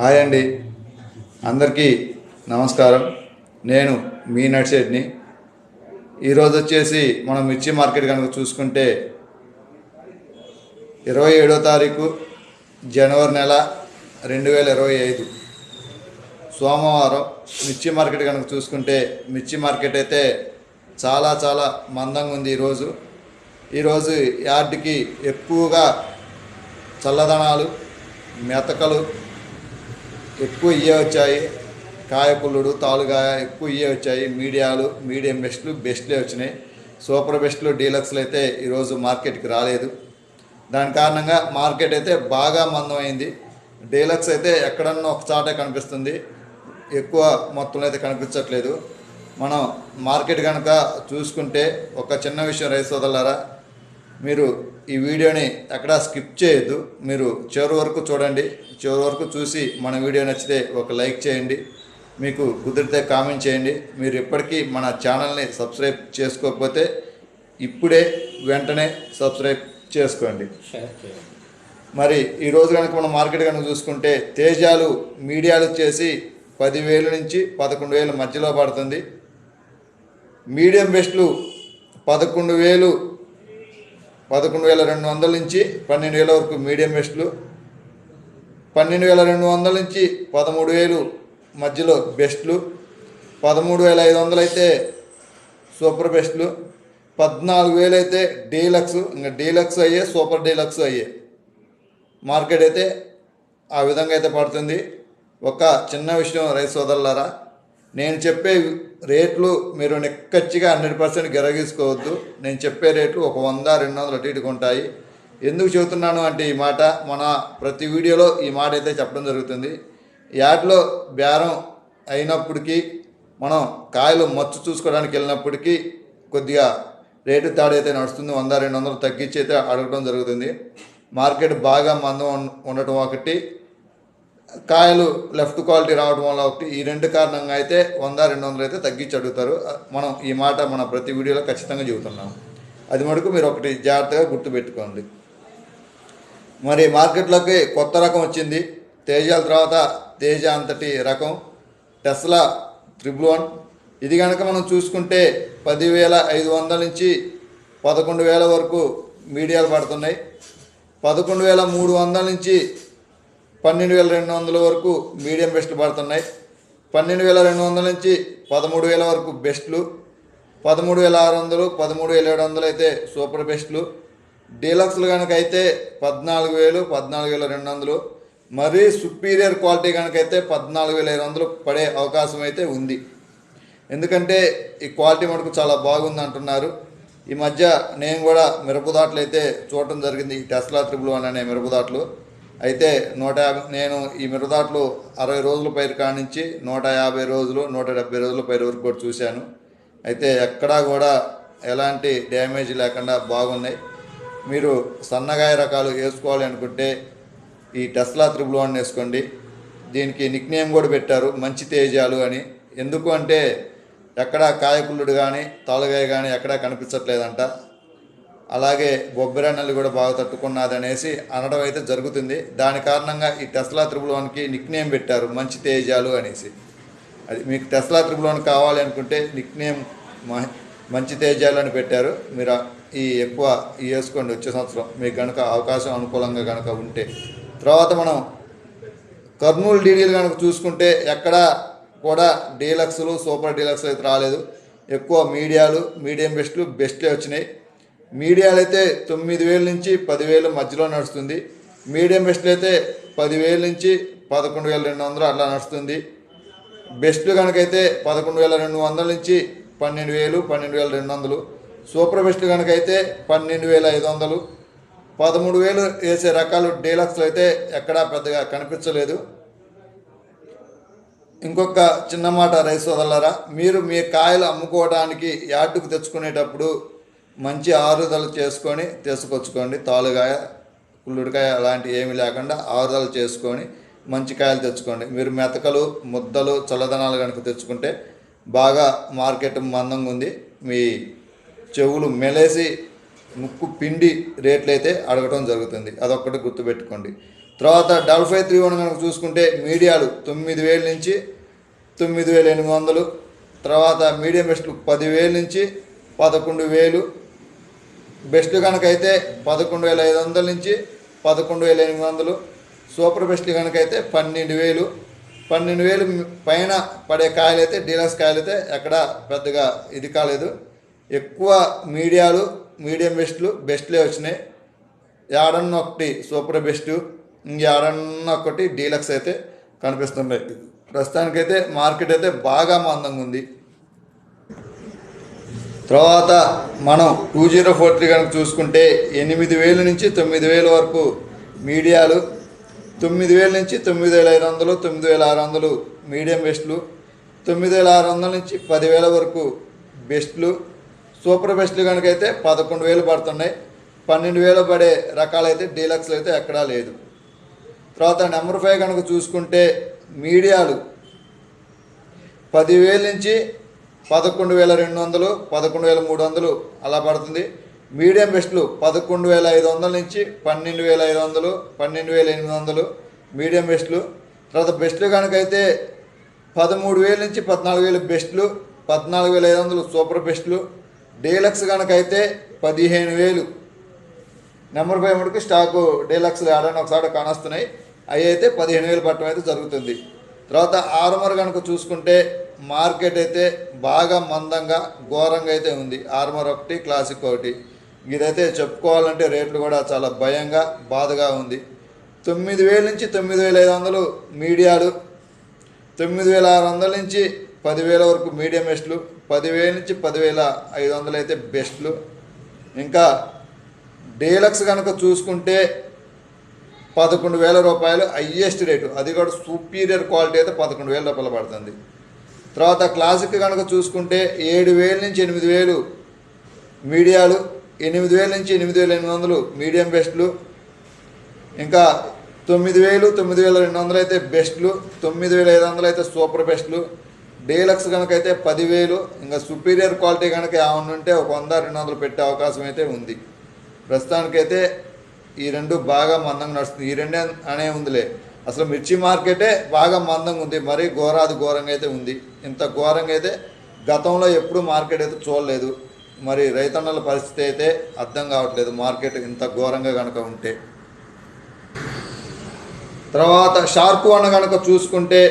Hi అండి. అందరికీ నమస్కారం. నేను మీ నడిశెట్ని ఈరోజు వచ్చేసి మనం మిర్చి మార్కెట్ కనుక చూసుకుంటే ఇరవై ఏడో తారీఖు జనవరి నెల రెండు వేల ఇరవై ఐదు. సోమవారం మిర్చి మార్కెట్ కనుక చూసుకుంటే మిర్చి మార్కెట్ అయితే చాలా చాలా మందంగా ఉంది ఈరోజు. ఈరోజు యార్డ్కి ఎక్కువగా చల్లదనాలు మెతకలు ఎక్కువ ఇయ్యే వచ్చాయి. కాయకుళ్ళుడు తాలుగాయ ఎక్కువ ఇయ్యే వచ్చాయి. మీడియాలు మీడియం బెస్ట్లు బెస్ట్లే వచ్చినాయి. సూపర్ బెస్ట్లు డీలక్స్లు అయితే ఈరోజు మార్కెట్కి రాలేదు. దాని కారణంగా మార్కెట్ అయితే బాగా మందమైంది. డీలక్స్ అయితే ఎక్కడన్నా ఒక చాటే కనిపిస్తుంది. ఎక్కువ మొత్తంలో అయితే కనిపించట్లేదు. మనం మార్కెట్ కనుక చూసుకుంటే ఒక చిన్న విషయం రైతు సోదరులారా మీరు ఈ వీడియోని ఎక్కడా స్కిప్ చేయొద్దు. మీరు చివరి వరకు చూడండి. చివరి వరకు చూసి మన వీడియో నచ్చితే ఒక లైక్ చేయండి. మీకు కుదిరితే కామెంట్ చేయండి. మీరు ఇప్పటికీ మన ఛానల్ని సబ్స్క్రైబ్ చేసుకోకపోతే ఇప్పుడే వెంటనే సబ్స్క్రైబ్ చేసుకోండి. మరి ఈ రోజు కనుక మనం మార్కెట్ కనుక చూసుకుంటే తేజాలు మీడియాలు వచ్చేసి పదివేలు నుంచి పదకొండు వేల మధ్యలో పడుతుంది. మీడియం బెస్ట్లు పదకొండు వేలు పదకొండు వేల రెండు వందల నుంచి పన్నెండు వేల వరకు మీడియం బెస్ట్లు పన్నెండు వేల రెండు వందల నుంచి పదమూడు వేలు మధ్యలో బెస్ట్లు పదమూడు వేల ఐదు వందలు అయితే సూపర్ బెస్ట్లు పద్నాలుగు వేలు అయితే డీలక్స్ ఇంకా డీలక్స్ అయ్యే సూపర్ డీలక్స్ అయ్యే మార్కెట్ అయితే ఆ విధంగా అయితే పడుతుంది. ఒక చిన్న విషయం రైతు సోదరులారా నేను చెప్పే రేట్లు మీరు నిక్కచ్చిగా హండ్రెడ్ పర్సెంట్ గిరగీసుకోవద్దు. నేను చెప్పే రేట్లు ఒక వంద రెండు వందలు అటు ఇటుకు ఉంటాయి. ఎందుకు చెబుతున్నాను అంటే ఈ మాట? మన ప్రతి వీడియోలో ఈ మాట అయితే చెప్పడం జరుగుతుంది. యాడ్లో బేరం అయినప్పటికీ మనం కాయలు మచ్చు చూసుకోవడానికి వెళ్ళినప్పటికీ కొద్దిగా రేటు తాడైతే అయితే నడుస్తుంది. వంద రెండు వందలు తగ్గించి అయితే అడగడం జరుగుతుంది. మార్కెట్ బాగా మందం ఉండటం ఒకటి. కాయలు లెఫ్ట్ క్వాలిటీ రావడం వల్ల ఒకటి. ఈ రెండు కారణంగా అయితే వంద రెండు వందలు అయితే తగ్గించి అడుగుతారు. మనం ఈ మాట మన ప్రతి వీడియోలో ఖచ్చితంగా చెబుతున్నాం. అది మటుకు మీరు ఒకటి జాగ్రత్తగా గుర్తుపెట్టుకోండి. మరి మార్కెట్లోకి కొత్త రకం వచ్చింది. తేజాల తర్వాత తేజ అంతటి రకం. Tesla triple one. ఇది కనుక మనం చూసుకుంటే పదివేల ఐదు వందల నుంచి పదకొండు వేల వరకు మీడియాలు పడుతున్నాయి. పదకొండు వేల మూడు వందల నుంచి పన్నెండు వేల రెండు వందల వరకు మీడియం బెస్ట్లు పడుతున్నాయి. పన్నెండు వేల రెండు వందల నుంచి పదమూడు వేల వరకు బెస్ట్లు. పదమూడు వేల ఆరు వందలు పదమూడు వేల ఏడు వందలు అయితే సూపర్ బెస్ట్లు. డీలక్స్లు కనుక అయితే పద్నాలుగు వేలు పద్నాలుగు వేల రెండు వందలు. మరీ సుపీరియర్ క్వాలిటీ కనుకైతే పద్నాలుగు వేల ఐదు వందలు పడే అవకాశం అయితే ఉంది. ఎందుకంటే ఈ క్వాలిటీ మటుకు చాలా బాగుంది అంటున్నారు. ఈ మధ్య నేను కూడా మిరపదాట్లు అయితే చూడటం జరిగింది ఈ టెస్లా త్రిబుల్ వన్ అనే మిరపదాట్లు. అయితే నూట యాభై నేను ఈ మిరదాట్లు అరవై రోజుల పైరు కానించి నూట యాభై రోజులు నూట డెబ్బై రోజుల పైరు వరకు కూడా చూశాను. అయితే ఎక్కడా కూడా ఎలాంటి డ్యామేజ్ లేకుండా బాగున్నాయి. మీరు సన్నగాయ రకాలు వేసుకోవాలి అనుకుంటే ఈ టెస్లా త్రిబుల్ వన్ వేసుకోండి. దీనికి నిక్ నేమ్ కూడా పెట్టారు మంచి తేజాలు అని. ఎందుకు అంటే ఎక్కడా కాయకుళ్ళుడు కానీ తాళగాయ కానీ ఎక్కడా కనిపించట్లేదంట. అలాగే బొబ్బెరన్నలు కూడా బాగా తట్టుకున్నది అనేసి అనడం అయితే జరుగుతుంది. దాని కారణంగా ఈ టెస్లా త్రిబుల్ నిక్ నేమ్ పెట్టారు మంచి తేజాలు అనేసి. అది మీకు టెస్లా త్రిబుల్ కావాలి అనుకుంటే నిక్ నేమ్ మ- మంచి తేజాలు అని పెట్టారు. మీరు ఈ ఎక్కువ వేసుకోండి వచ్చే సంవత్సరం. మీకు కనుక అవకాశం అనుకూలంగా కనుక ఉంటే. తర్వాత మనం కర్నూలు డీడీలు కనుక చూసుకుంటే ఎక్కడ కూడా డీలక్స్లు సూపర్ డీలక్స్ అయితే రాలేదు. ఎక్కువ మీడియాలు మీడియం బెస్ట్లు బెస్ట్లే వచ్చినాయి. మీడియాలు అయితే తొమ్మిది వేల నుంచి పదివేలు మధ్యలో నడుస్తుంది. మీడియం బెస్ట్లు అయితే పదివేల నుంచి పదకొండు వేల రెండు వందలు అట్లా నడుస్తుంది. బెస్ట్ కనుకైతే పదకొండు వేల రెండు వందల నుంచి పన్నెండు వేలు పన్నెండు వేల రెండు వందలు. సూపర్ బెస్ట్ కనుకైతే పన్నెండు వేల ఐదు వందలు. పదమూడు వేలు వేసే రకాలు డీలక్స్లు అయితే ఎక్కడా పెద్దగా కనిపించలేదు. ఇంకొక చిన్న మాట రైస్ వదలరా మీరు మీ కాయలు అమ్ముకోవడానికి యార్డుకు తెచ్చుకునేటప్పుడు మంచి ఆరుదల చేసుకొని తీసుకొచ్చుకోండి. తాలుగాయ కుళ్ళుడికాయ అలాంటివి ఏమీ లేకుండా ఆరుదల చేసుకొని మంచి కాయలు తెచ్చుకోండి. మీరు మెతకలు ముద్దలు చల్లదనాలు కనుక తెచ్చుకుంటే బాగా మార్కెట్ మందంగా ఉంది. మీ చెవులు మెలేసి ముక్కు పిండి రేట్లు అయితే అడగటం జరుగుతుంది. అదొక్కటి గుర్తుపెట్టుకోండి. తర్వాత డబల్ ఫైవ్ త్రీ వన్ కనుక చూసుకుంటే మీడియాలు తొమ్మిది వేల నుంచి తొమ్మిది వేల ఎనిమిది వందలు తర్వాత మీడియం బెస్ట్లు పదివేల నుంచి పదకొండు వేలు బెస్ట్ కనుక అయితే పదకొండు వేల ఐదు వందల నుంచి పదకొండు వేల ఎనిమిది వందలు. సూపర్ బెస్ట్ కనుకైతే పన్నెండు వేలు. పన్నెండు వేలు పైన పడే కాయలు అయితే డీలక్స్ కాయలు అయితే ఎక్కడ పెద్దగా ఇది కాలేదు. ఎక్కువ మీడియాలు మీడియం బెస్ట్లు బెస్ట్లే వచ్చినాయి. ఏడన్న ఒకటి సూపర్ బెస్ట్ ఇంకేడన్న ఒకటి డీలక్స్ అయితే కనిపిస్తున్నాయి ప్రస్తుతానికైతే మార్కెట్ అయితే బాగా మందంగా ఉంది. తర్వాత మనం టూ జీరో ఫోర్ త్రీ కనుక చూసుకుంటే ఎనిమిది వేల నుంచి తొమ్మిది వేల వరకు మీడియాలు తొమ్మిది వేల నుంచి తొమ్మిది వేల ఐదు వందలు తొమ్మిది వేల ఆరు వందలు మీడియం బెస్ట్లు తొమ్మిది వేల ఆరు వందల నుంచి పదివేల వరకు బెస్ట్లు సూపర్ బెస్ట్లు కనుక అయితే పదకొండు వేలు పడుతున్నాయి. పన్నెండు వేలు పడే రకాలైతే డీలక్స్లు అయితే ఎక్కడా లేదు. తర్వాత నెంబర్ ఫైవ్ కనుక చూసుకుంటే మీడియాలు పదివేల నుంచి పదకొండు వేల రెండు వందలు పదకొండు వేల మూడు వందలు అలా పడుతుంది. మీడియం బెస్ట్లు పదకొండు వేల ఐదు వందల నుంచి పన్నెండు వేల ఐదు వందలు పన్నెండు వేల ఎనిమిది వందలు. మీడియం బెస్ట్లు. తర్వాత బెస్ట్లు కనుకైతే పదమూడు వేల నుంచి పద్నాలుగు వేల బెస్ట్లు పద్నాలుగు వేల ఐదు వందలు సూపర్ బెస్ట్లు. డీలక్స్ కనుకైతే పదిహేను వేలు. నెంబర్ ఫైవ్ మటుకు స్టాకు డీలక్స్ ఆడని ఒకసారి కానొస్తున్నాయి. అవి అయితే పదిహేను వేలు పట్టడం అయితే జరుగుతుంది. తర్వాత ఆర్మర్ కనుక చూసుకుంటే మార్కెట్ అయితే బాగా మందంగా ఘోరంగా అయితే ఉంది. ఆర్మర్ ఒకటి క్లాసిక్ ఒకటి. ఇదైతే చెప్పుకోవాలంటే రేట్లు కూడా చాలా భయంగా బాధగా ఉంది. తొమ్మిది వేల నుంచి తొమ్మిది వేల ఐదు వందలు మీడియాలు తొమ్మిది వేల ఆరు వందల నుంచి పదివేల వరకు మీడియం బెస్ట్లు పదివేల నుంచి పదివేల ఐదు వందలు అయితే బెస్ట్లు. ఇంకా డీలక్స్ కనుక చూసుకుంటే పదకొండు వేల రూపాయలు హయ్యెస్ట్ రేటు. అది కూడా సూపీరియర్ క్వాలిటీ అయితే పదకొండు వేల రూపాయలు పడుతుంది. తర్వాత క్లాసిక్ కనుక చూసుకుంటే ఏడు వేల నుంచి ఎనిమిది వేలు మీడియాలు ఎనిమిది వేల నుంచి ఎనిమిది వేల ఎనిమిది వందలు మీడియం బెస్ట్లు. ఇంకా తొమ్మిది వేలు తొమ్మిది వేల రెండు వందలు అయితే బెస్ట్లు తొమ్మిది వేల ఐదు వందలు అయితే సూపర్ బెస్ట్లు. డీలక్స్ కనుక అయితే పదివేలు ఇంకా సుపీరియర్ క్వాలిటీ కనుక ఏమన్నా ఉంటే ఒక వంద రెండు వందలు పెట్టే అవకాశం అయితే ఉంది. ప్రస్తుతానికైతే ఈ రెండు బాగా మందంగా నడుస్తుంది. ఈ రెండే అనే ఉందిలే. అసలు మిర్చి మార్కెటే బాగా మందంగా ఉంది. మరీ ఘోరాది ఘోరంగా అయితే ఉంది. ఇంత ఘోరంగా అయితే గతంలో ఎప్పుడూ మార్కెట్ అయితే చూడలేదు. మరి రైతన్నల పరిస్థితి అయితే అర్థం కావట్లేదు మార్కెట్ ఇంత ఘోరంగా కనుక ఉంటే. తర్వాత షార్క్ వన్ కనుక చూసుకుంటే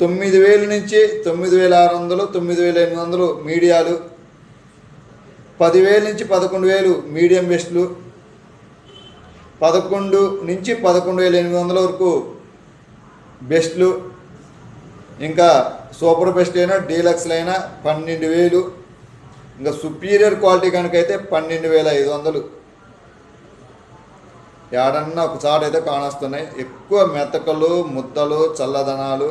తొమ్మిది వేల నుంచి తొమ్మిది వేల ఆరు వందలు తొమ్మిది వేల ఎనిమిది వందలు మీడియాలు పదివేల నుంచి పదకొండు వేలు మీడియం బెస్ట్లు పదకొండు నుంచి పదకొండు వేల ఎనిమిది వందల వరకు బెస్ట్లు ఇంకా సూపర్ బెస్ట్ అయినా డీలక్స్లు అయినా పన్నెండు వేలు. ఇంకా సుపీరియర్ క్వాలిటీ కనుక అయితే పన్నెండు వేల ఐదు వందలు. ఏడన్నా ఒక అయితే కానొస్తున్నాయి. ఎక్కువ మెతకలు ముద్దలు చల్లదనాలు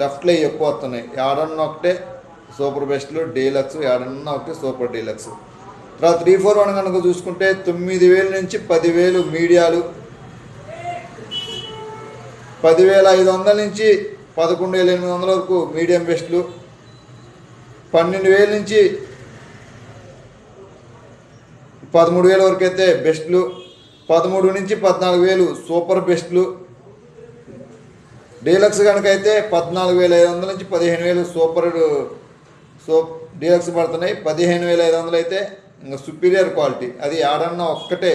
లెఫ్ట్లో ఎక్కువ వస్తున్నాయి. ఏడన్నా ఒకటే సూపర్ బెస్ట్లు డీలక్స్ ఏడన్నా ఒకటి సూపర్ డీలక్స్. తర్వాత త్రీ ఫోర్ వన్ కనుక చూసుకుంటే తొమ్మిది వేలు నుంచి పదివేలు మీడియాలు. పదివేల ఐదు వందల నుంచి పదకొండు వేల ఎనిమిది వందల వరకు మీడియం బెస్ట్లు పన్నెండు వేల నుంచి పదమూడు వేల వరకు అయితే బెస్ట్లు పదమూడు నుంచి పద్నాలుగు వేలు సూపర్ బెస్ట్లు. డీలక్స్ కనుక అయితే పద్నాలుగు వేల ఐదు వందల నుంచి పదిహేను వేలు సూపర్ సో డీలక్స్ పడుతున్నాయి. పదిహేను వేల ఐదు వందలు అయితే ఇంకా సుపీరియర్ క్వాలిటీ. అది ఏడన్నా ఒక్కటే.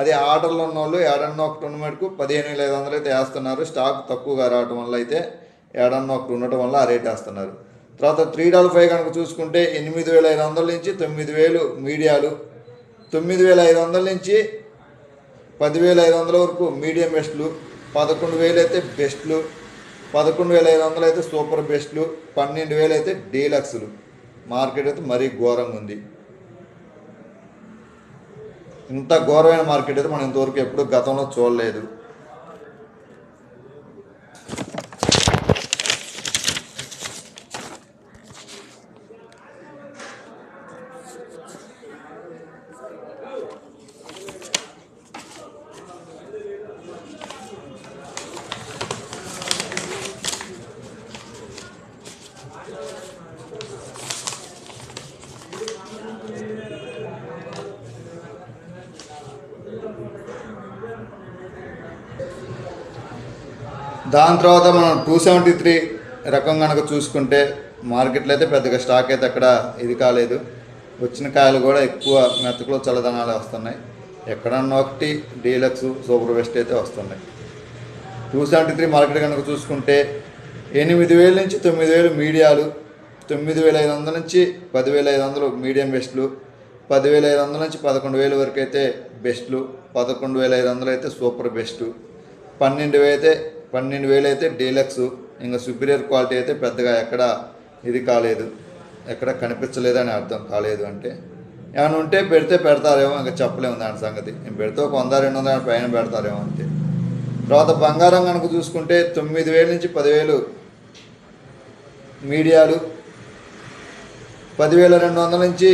అది ఆర్డర్లో ఉన్న వాళ్ళు ఏడన్నా ఒకటి ఉన్న మటుకు పదిహేను వేల ఐదు వందలు అయితే వేస్తున్నారు. స్టాక్ తక్కువగా రావడం వల్ల అయితే ఏడన్నా ఒకటి ఉండటం వల్ల ఆ రేట్ వేస్తున్నారు. తర్వాత త్రీ డబల్ ఫైవ్ కనుక చూసుకుంటే ఎనిమిది వేల ఐదు వందల నుంచి తొమ్మిది వేలు మీడియాలు. తొమ్మిది వేల ఐదు వందల నుంచి పదివేల ఐదు వందల వరకు మీడియం బెస్ట్లు. పదకొండు వేలు అయితే బెస్ట్లు. పదకొండు వేల ఐదు వందలు అయితే సూపర్ బెస్ట్లు. పన్నెండు వేలు అయితే డీలక్స్లు. మార్కెట్ అయితే మరీ ఘోరంగా ఉంది. ఇంత ఘోరమైన మార్కెట్ అయితే మనం ఇంతవరకు ఎప్పుడు గతంలో చూడలేదు. దాని తర్వాత మనం టూ సెవెంటీ త్రీ రకం కనుక చూసుకుంటే మార్కెట్లో అయితే పెద్దగా స్టాక్ అయితే అక్కడ ఇది కాలేదు. వచ్చిన కాయలు కూడా ఎక్కువ మెత్తకులో చల్లదనాలు వస్తున్నాయి. ఎక్కడన్నా ఒకటి డీలక్స్ సూపర్ బెస్ట్ అయితే వస్తున్నాయి. టూ సెవెంటీ త్రీ మార్కెట్ కనుక చూసుకుంటే ఎనిమిది వేల నుంచి తొమ్మిది వేలు మీడియాలు తొమ్మిది వేల ఐదు వందల నుంచి పదివేల ఐదు వందలు మీడియం బెస్ట్లు పదివేల ఐదు వందల నుంచి పదకొండు వేల వరకు అయితే బెస్ట్లు పదకొండు వేల ఐదు వందలు అయితే సూపర్ బెస్ట్ పన్నెండు వేలు అయితే పన్నెండు వేలు అయితే డీలక్స్. ఇంకా సుపీరియర్ క్వాలిటీ అయితే పెద్దగా ఎక్కడ ఇది కాలేదు. ఎక్కడ కనిపించలేదని అర్థం కాలేదు అంటే. ఏమైనా ఉంటే పెడితే పెడతారేమో ఇంకా చెప్పలేము దాని సంగతి. నేను పెడితే ఒక వంద రెండు వందల పైన పెడతారేమో అంతే. తర్వాత బంగారం కనుక చూసుకుంటే తొమ్మిది వేల నుంచి పదివేలు మీడియాలు పదివేల రెండు వందల నుంచి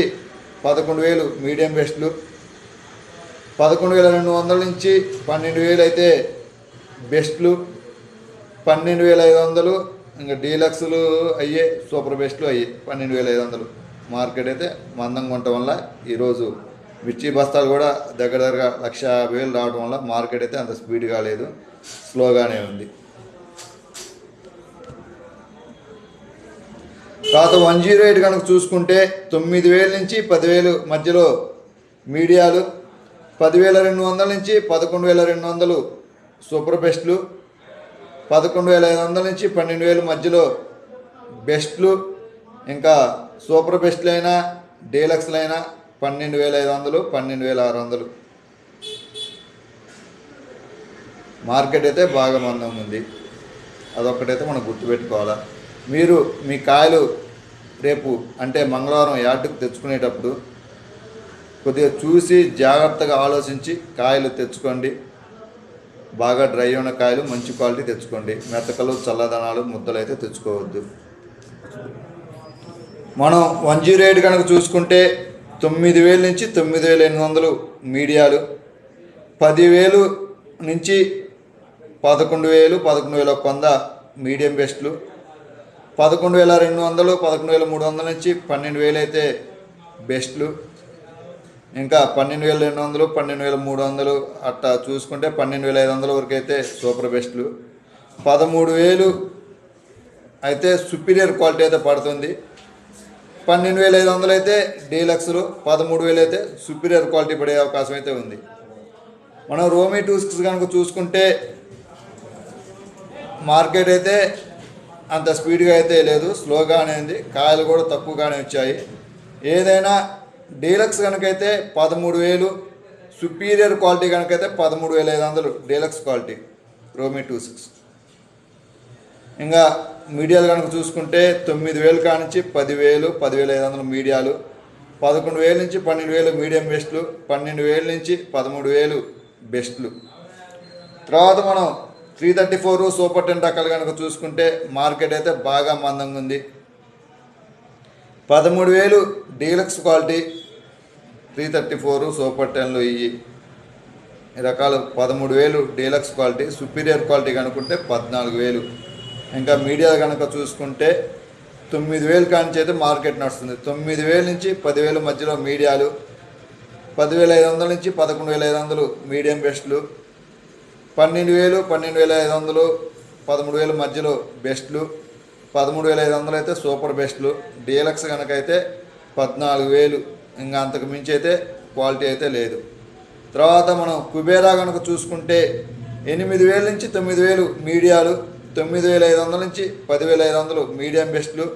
పదకొండు వేలు మీడియం బెస్ట్లు పదకొండు వేల రెండు వందల నుంచి పన్నెండు వేలు అయితే బెస్ట్లు పన్నెండు వేల ఐదు వందలు ఇంకా డీలక్స్లు అయ్యే సూపర్ బెస్ట్లు అయ్యే పన్నెండు వేల ఐదు వందలు. మార్కెట్ అయితే మందంగా ఉండటం వల్ల ఈరోజు మిర్చి బస్తాలు కూడా దగ్గర దగ్గర లక్ష యాభై వేలు రావడం వల్ల మార్కెట్ అయితే అంత స్పీడ్గా లేదు స్లోగానే ఉంది. తర్వాత వన్ జీరో ఎయిట్ కనుక చూసుకుంటే తొమ్మిది వేల నుంచి పదివేలు మధ్యలో మీడియాలు పదివేల రెండు వందల నుంచి పదకొండు వేల రెండు వందలు సూపర్ బెస్ట్లు పదకొండు వేల ఐదు వందల నుంచి పన్నెండు వేల మధ్యలో బెస్ట్లు ఇంకా సూపర్ బెస్ట్లు అయినా డీలక్స్లు అయినా పన్నెండు వేల ఐదు వందలు పన్నెండు వేల ఆరు వందలు. మార్కెట్ అయితే బాగా మందం ఉంది. అదొక్కటైతే మనం గుర్తుపెట్టుకోవాలా. మీరు మీ కాయలు రేపు అంటే మంగళవారం యార్డుకు తెచ్చుకునేటప్పుడు కొద్దిగా చూసి జాగ్రత్తగా ఆలోచించి కాయలు తెచ్చుకోండి. బాగా డ్రై ఉన్న కాయలు మంచి క్వాలిటీ తెచ్చుకోండి. మెత్తకలు చల్లదనాలు ముద్దలు అయితే తెచ్చుకోవద్దు. మనం వన్ జీరో ఎయిట్ కనుక చూసుకుంటే తొమ్మిది వేల నుంచి తొమ్మిది వేల ఎనిమిది వందలు మీడియాలు. పదివేలు నుంచి పదకొండు వేలు పదకొండు వేల ఒక వంద మీడియం బెస్ట్లు. పదకొండు వేల రెండు వందలు పదకొండు వేల మూడు వందల నుంచి పన్నెండు వేలు అయితే బెస్ట్లు. ఇంకా పన్నెండు వేల రెండు వందలు పన్నెండు వేల మూడు వందలు అట్టా చూసుకుంటే పన్నెండు వేల ఐదు వందల వరకు అయితే సూపర్ బెస్ట్లు. పదమూడు వేలు అయితే సుపీరియర్ క్వాలిటీ అయితే పడుతుంది. పన్నెండు వేల ఐదు వందలు అయితే డీలక్స్లు పదమూడు వేలు అయితే సుపీరియర్ క్వాలిటీ పడే అవకాశం అయితే ఉంది. మనం రోమీ టూస్క్స్ కనుక చూసుకుంటే మార్కెట్ అయితే అంత స్పీడ్గా అయితే లేదు స్లోగానే ఉంది. కాయలు కూడా తక్కువగానే వచ్చాయి. ఏదైనా డీలక్స్ కనుకైతే పదమూడు వేలు సుపీరియర్ క్వాలిటీ కనుకైతే పదమూడు వేల ఐదు వందలు డీలక్స్ క్వాలిటీ రోమీ టూ సిక్స్. ఇంకా మీడియాలు కనుక చూసుకుంటే తొమ్మిది వేలు కానించి పదివేలు పదివేల ఐదు వందలు మీడియాలు పదకొండు వేల నుంచి పన్నెండు వేలు మీడియం బెస్ట్లు పన్నెండు వేల నుంచి పదమూడు వేలు బెస్ట్లు. తర్వాత మనం three thirty four super ten రకాలు కనుక చూసుకుంటే మార్కెట్ అయితే బాగా మందంగా ఉంది. పదమూడు వేలు deluxe quality three thirty four super టెన్లు ఇవి రకాల పదమూడు వేలు డీలక్స్ క్వాలిటీ సుపీరియర్ క్వాలిటీ కనుక్కుంటే పద్నాలుగు వేలు. ఇంకా మీడియా కనుక చూసుకుంటే తొమ్మిది వేలు కానించి అయితే మార్కెట్ నడుస్తుంది. తొమ్మిది వేల నుంచి పదివేల మధ్యలో మీడియాలు పదివేల ఐదు వందల నుంచి పదకొండు వేల ఐదు వందలు మీడియం బెస్ట్లు పన్నెండు వేలు పన్నెండు వేల ఐదు వందలు పదమూడు వేల మధ్యలో బెస్ట్లు. పదమూడు వేల ఐదు వందలు అయితే సూపర్ బెస్ట్లు. డీలక్స్ కనుక అయితే పద్నాలుగు వేలు. ఇంకా అంతకు మించి అయితే క్వాలిటీ అయితే లేదు. తర్వాత మనం కుబేరా కనుక చూసుకుంటే ఎనిమిది వేల నుంచి తొమ్మిది వేలు మీడియాలు తొమ్మిది వేల ఐదు వందల నుంచి పదివేల ఐదు వందలు మీడియం బెస్ట్లు.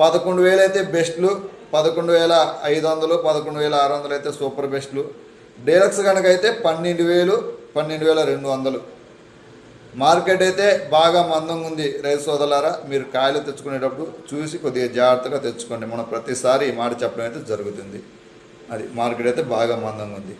పదకొండు వేలు అయితే బెస్ట్లు పదకొండు వేల ఐదు వందలు పదకొండు వేల ఆరు వందలు అయితే సూపర్ బెస్ట్లు. డీలక్స్ కనుక అయితే పన్నెండు వేలు పన్నెండు వేల రెండు వందలు. మార్కెట్ అయితే బాగా మందంగా ఉంది రైతు సోదరులారా. మీరు కాయలు తెచ్చుకునేటప్పుడు చూసి కొద్దిగా జాగ్రత్తగా తెచ్చుకోండి. మనం ప్రతిసారి ఈ మాట చెప్పడం అయితే జరుగుతుంది. అది మార్కెట్ అయితే బాగా మందంగా ఉంది